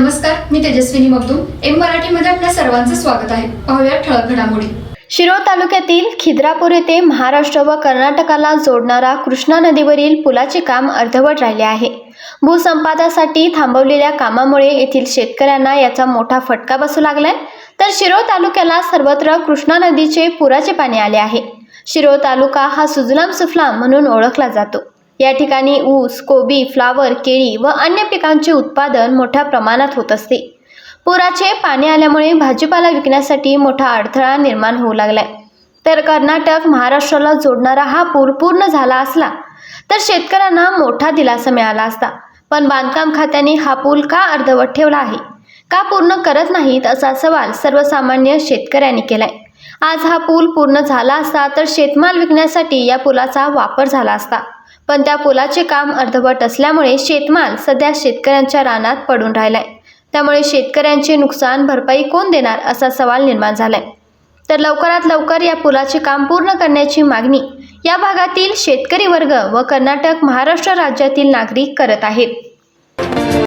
नमस्कार मी तेजस्विनी मगदूम. एम मराठीमध्ये आपल्या सर्वांचं स्वागत आहे. पाहूया ठळक घडामोडी. शिरोळ तालुक्यातील खिद्रापूर येथे महाराष्ट्र व कर्नाटकाला जोडणारा कृष्णा नदीवरील पुलाचे काम अर्धवट राहिले आहे. भूसंपादासाठी थांबवलेल्या कामामुळे येथील शेतकऱ्यांना याचा मोठा फटका बसू लागलाय. तर शिरोळ तालुक्याला सर्वत्र कृष्णा नदीचे पुराचे पाणी आले आहे. शिरोळ तालुका हा सुजलाम सुफलाम म्हणून ओळखला जातो. या ठिकाणी ऊस कोबी फ्लावर केळी व अन्य पिकांचे उत्पादन मोठ्या प्रमाणात होत असते. पुराचे पाणी आल्यामुळे भाजीपाला विकण्यासाठी मोठा अडथळा निर्माण होऊ लागलाय. तर कर्नाटक महाराष्ट्राला जोडणारा हा पूर पूर्ण झाला असला तर शेतकऱ्यांना मोठा दिलासा मिळाला असता. पण बांधकाम खात्याने हा पूल का अर्धवट ठेवला आहे? का पूर्ण करत नाहीत असा सवाल सर्वसामान्य शेतकऱ्यांनी केलाय. आज हा पूल पूर्ण झाला असता तर शेतमाल विकण्यासाठी या पुलाचा वापर झाला असता. पण त्या पुलाचे काम अर्धवट असल्यामुळे शेतमाल सध्या शेतकऱ्यांच्या रानात पडून राहिलाय. त्यामुळे शेतकऱ्यांचे नुकसान भरपाई कोण देणार असा सवाल निर्माण झालाय. तर लवकरात लवकर या पुलाचे काम पूर्ण करण्याची मागणी या भागातील शेतकरी वर्ग व कर्नाटक महाराष्ट्र राज्यातील नागरिक करत आहेत.